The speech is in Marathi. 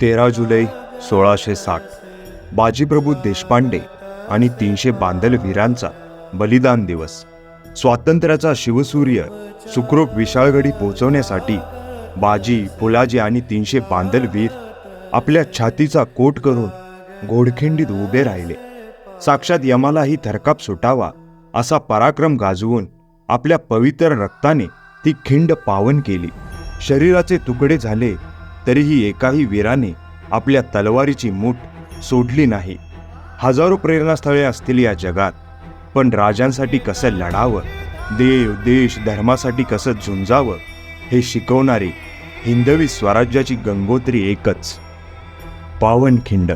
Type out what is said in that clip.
तेरा जुलै सोळाशे साठ बाजीप्रभू देशपांडे आणि तीनशे बांधलवीरांचा बलिदान दिवस. स्वातंत्र्याचा शिवसूर्य सुखरूप विशाळगडी पोहोचवण्यासाठी बाजी फुलाजी आणि तीनशे बांधलवीर आपल्या छातीचा कोट करून घोडखिंडीत उभे राहिले. साक्षात यमालाही थरकाप सुटावा असा पराक्रम गाजवून आपल्या पवित्र रक्ताने ती खिंड पावन केली. शरीराचे तुकडे झाले तरीही एकाही वीराने आपल्या तलवारीची मूठ सोडली नाही. हजारो प्रेरणास्थळे असतील या जगात पण राजांसाठी कसं लढावं देव देश धर्मासाठी कसं झुंजावं हे शिकवणारी हिंदवी स्वराज्याची गंगोत्री एकच पावनखिंड.